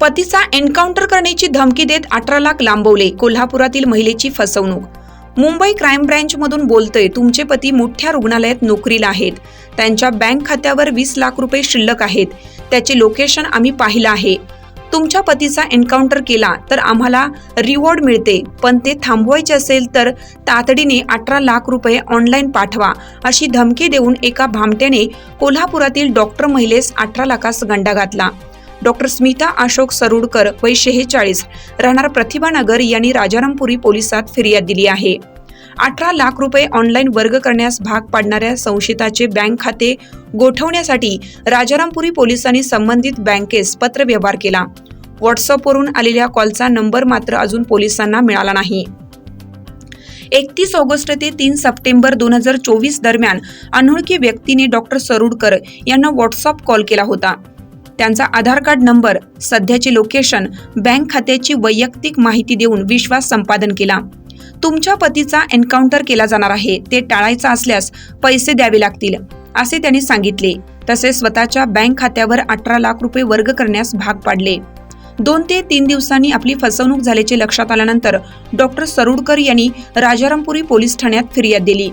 पतीचा एन्काउंटर करण्याची धमकी देत अठरा लाख लांबवले कोल्हापुरातील महिलेची फसवणूक मुंबई क्राईम ब्रँचमधून बोलतोय तुमचे पती मोठ्या रुग्णालयात नोकरीला आहेत. त्यांच्या बँक खात्यावर वीस लाख रुपये शिल्लक आहेत. त्याचे लोकेशन आम्ही पाहिलं आहे. तुमच्या पतीचा एन्काउंटर केला तर आम्हाला रिवॉर्ड मिळते. पण ते थांबवायचे असेल तर तातडीने अठरा लाख रुपये ऑनलाईन पाठवा अशी धमकी देऊन एका भामट्याने कोल्हापुरातील डॉक्टर महिलेस अठरा लाखास गंडा घातला. डॉक्टर स्मिता अशोक सरुडकर वय शेहेचाळीस राहणार प्रतिभानगर यांनी राजारामपुरी पोलिसात फिर्याद दिली आहे. अठरा लाख रुपये ऑनलाईन वर्ग करण्यास भाग पाडणाऱ्या संशयिताचे बँक खाते गोठवण्यासाठी राजारामपुरी पोलिसांनी संबंधित बँकेस पत्रव्यवहार केला. व्हॉट्सअपवरून आलेल्या कॉलचा नंबर मात्र अजून पोलिसांना मिळाला नाही. एकतीस ऑगस्ट ते तीन सप्टेंबर दोन हजार चोवीस दरम्यान अनोळखी व्यक्तीने डॉक्टर सरुडकर यांना व्हॉट्सअप कॉल केला होता. त्यांचा आधार कार्ड नंबर सध्याचे लोकेशन बँक खात्याची वैयक्तिक माहिती देऊन विश्वास संपादन केला. तुमच्या पतीचा एन्काउंटर केला जाणार आहे. ते टाळायचं असल्यास पैसे द्यावे लागतील. असे त्यांनी सांगितले. तसेच स्वतःच्या बँक खात्यावर अठरा लाख रुपये वर्ग करण्यास भाग पाडले. दोन ते तीन दिवसांनी आपली फसवणूक झाल्याचे लक्षात आल्यानंतर डॉक्टर सरुडकर यांनी राजारामपुरी पोलीस ठाण्यात फिर्याद दिली.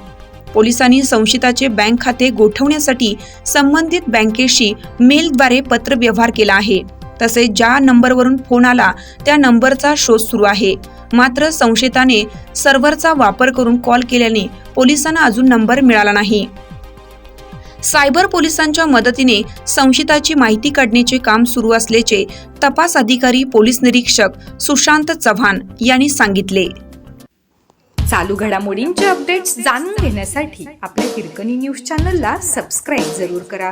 पोलिसांनी संशयिताचे बँक खाते गोठवण्यासाठी संबंधित बँकेशी मेलद्वारे पत्रव्यवहार केला आहे. तसेच ज्या नंबरवरून फोन आला त्या नंबरचा शोध सुरू आहे. मात्र संशयिताने सर्व्हरचा वापर करून कॉल केल्याने पोलिसांना अजून नंबर मिळाला नाही. सायबर पोलिसांच्या मदतीने संशयिताची माहिती काढण्याचे काम सुरू असल्याचे तपास अधिकारी पोलीस निरीक्षक सुशांत चव्हाण यांनी सांगितले. चालू घडामोडींचे अपडेट्स जाणून घेण्यासाठी आपल्या हिरकणी न्यूज चॅनलला सबस्क्राईब जरूर करा.